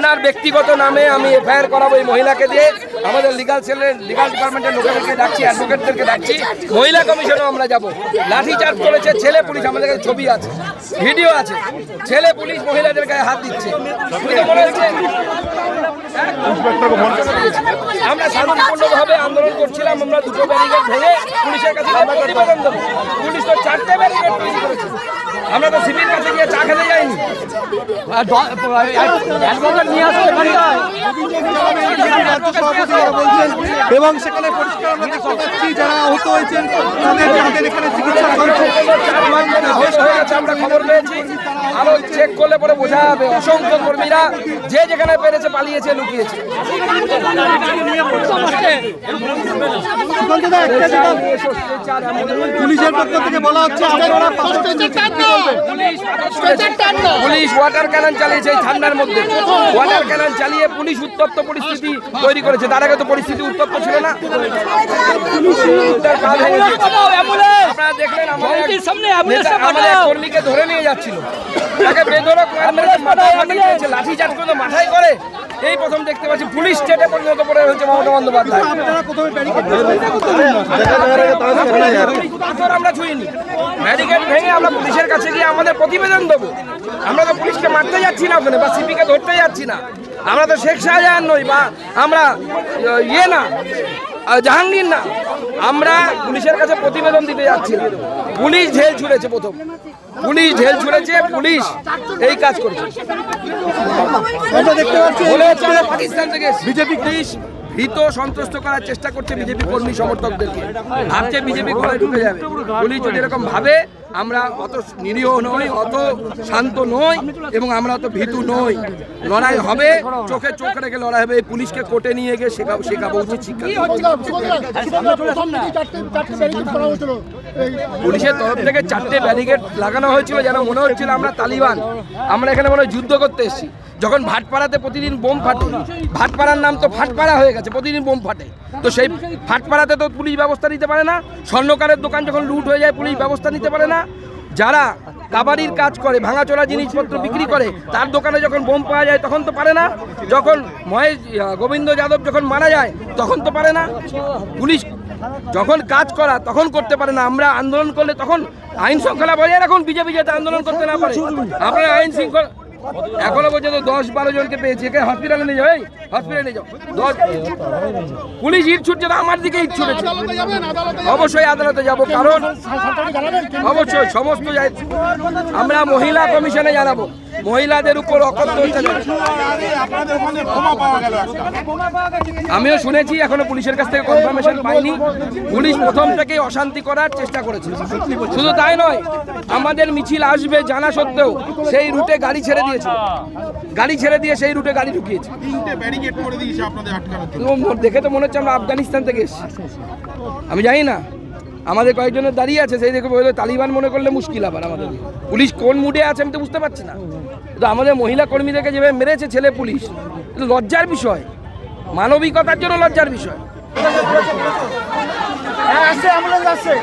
আপনার ব্যক্তিগত নামে আমি এফআইআর করাবো এই মহিলাকে দিয়ে। আমাদের লিগাল সেলের লিগাল ডিপার্টমেন্টের লোকেদেরকে ডাকছি অ্যাডভোকেটদেরকে ডাকছি। মহিলা কমিশনেও আমরা যাব। লাঠি চার্জ করেছে ছেলে পুলিশ আমাদের কাছে ছবি আছে ভিডিও আছে। ছেলে পুলিশ মহিলাদের গায়ে হাত দিচ্ছে। আমরা শান্তিপূর্ণভাবে আন্দোলন করছিলাম আমরা দুটো ব্যারিকেড ভেঙে পুলিশের কাছে আমরা প্রতিবেদন দেবো পুলিশ তো চারটে ব্যারিকেড তৈরি করেছে আমরা তো সিভির কাছে গিয়ে চা খেতে যাইনি রাজ্য সভাপতি যারা বলছেন এবং সেখানে পরিষ্কার আমরা দেখতে পাচ্ছি যারা আহত হয়েছেন তাদের তাদের এখানে চিকিৎসা চলছে হয়ে আমরা খবর পেয়েছি আরও চেক করলে পরে বোঝা যাবে অসংখ্য কর্মীরা যে যেখানে পেরেছে পালিয়েছে লুকিয়েছে পুলিশের পক্ষ থেকে বলা হচ্ছে? পুলিশ ওয়াটার ক্যানন চালিয়েছে এই ঠান্ডার মধ্যে। ওয়াটার ক্যানন চালিয়ে পুলিশ উত্তপ্ত পরিস্থিতি তৈরি করেছে। তার আগে তো পরিস্থিতি উত্তপ্ত ছিল না। আপনারা দেখলেন আমাদের কর্মীকে ধরে নিয়ে যাচ্ছিল। তাকে বেধরক মার মেরেছে মাথায় ফাটিয়ে লাঠি চার্জ করে মাথায় করে। এই প্রথম দেখতে পাচ্ছি পুলিশ স্টেটে পরিণত করে হয়েছে মমতা বন্দ্যোপাধ্যায়। আমরা ছুঁইনি। ব্যারিকেড ভেঙে আমরা পুলিশের কাছে গিয়ে আমাদের প্রতিবেদন দেবো। আমরা তো পুলিশকে মারতে যাচ্ছি না ওখানে বা সিপিকে ধরতে যাচ্ছি না। আমরা তো শেখ শাহজাহান নই বা আমরা ইয়ে না জাহাঙ্গীর না। আমরা পুলিশের কাছে প্রতিবেদন দিতে যাচ্ছি না। পুলিশ ঢেল ছুঁড়েছে প্রথম। পুলিশ ঢেল ছুঁড়েছে পুলিশ এই কাজ করেছে। পাকিস্তান থেকে বিজেপি পুলিশ ভীত সন্ত্রস্ত করার চেষ্টা করছে বিজেপি কর্মী সমর্থকদেরকে। ভাবছে বিজেপি ঘরে ঢুকে যাবে। পুলিশ যদি এরকম ভাবে আমরা অত নিরীহ নই অত শান্ত নই এবং আমরা অত ভীতু নই। লড়াই হবে চোখে চোখ রেখে লড়াই হবে। পুলিশকে কোর্টে নিয়ে গিয়ে শেখাবো শেখাবো উচিত শিক্ষা। পুলিশের তরফ থেকে চারটে ব্যারিকেড লাগানো হয়েছিল যেন মনে হচ্ছিল আমরা তালিবান। আমরা এখানে মনে যুদ্ধ করতে এসেছি। যখন ভাটপাড়াতে প্রতিদিন বোম ফাটে, ভাটপাড়ার নাম তো ফাটপাড়া হয়ে গেছে, প্রতিদিন বোম ফাটে। তো সেই ফাটপাড়াতে তো পুলিশ ব্যবস্থা নিতে পারে না, স্বর্ণকারের দোকান যখন লুট হয়ে যায়, পুলিশ ব্যবস্থা নিতে পারে না। যারা কাবাডির কাজ করে, ভাঙাচোরা জিনিসপত্র বিক্রি করে, তার দোকানে যখন বোম পাওয়া যায়, তখন তো পারে না। যখন মহেশ গোবিন্দ যাদব যখন মারা যায়, তখন তো পারে না। পুলিশ যখন কাজ করা, তখন করতে পারে না। আমরা আন্দোলন করলে তখন আইন শৃঙ্খলা বজায় রাখুন, বিজেপি যাতে আন্দোলন করতে না পারে। আপনারা আইন শৃঙ্খলা এখনও পর্যন্ত দশ বারো জনকে পেয়েছি। একে হসপিটালে নিয়ে যাও, এই হসপিটালে নিয়ে যাও। দশ পুলিশ ইট ছুটছে না, আমার দিকে ইট ছুটেছে। অবশ্যই আদালতে যাব, কারণ অবশ্যই সমস্ত আমরা মহিলা কমিশনে জানাব। মহিলাদের উপর আমিও শুনেছি এখনও পুলিশের কাছ থেকে কনফার্মেশন পাইনি। পুলিশ প্রথম থেকেই অশান্তি করার চেষ্টা করেছে শুধু তাই নয় আমাদের মিছিল আসবে জানা সত্ত্বেও সেই রুটে গাড়ি ছেড়ে দিয়েছে গাড়ি ছেড়ে দিয়ে সেই রুটে গাড়ি ঢুকিয়েছে। দেখে তো মনে হচ্ছে আমরা আফগানিস্তান থেকে এসেছি। আমি জানি না আমাদের কয়েকজনের দাঁড়িয়ে আছে, সেই দেখে বলল, তালিবান মনে করলে মুশকিল আবার আমাদের। পুলিশ কোন মুডে আছে আমি তো বুঝতে পারছি না। তো আমাদের মহিলা কর্মীদেরকে যেভাবে মেরেছে ছেলে পুলিশ লজ্জার বিষয়, মানবিকতার জন্য লজ্জার বিষয়। আমরা আসছে।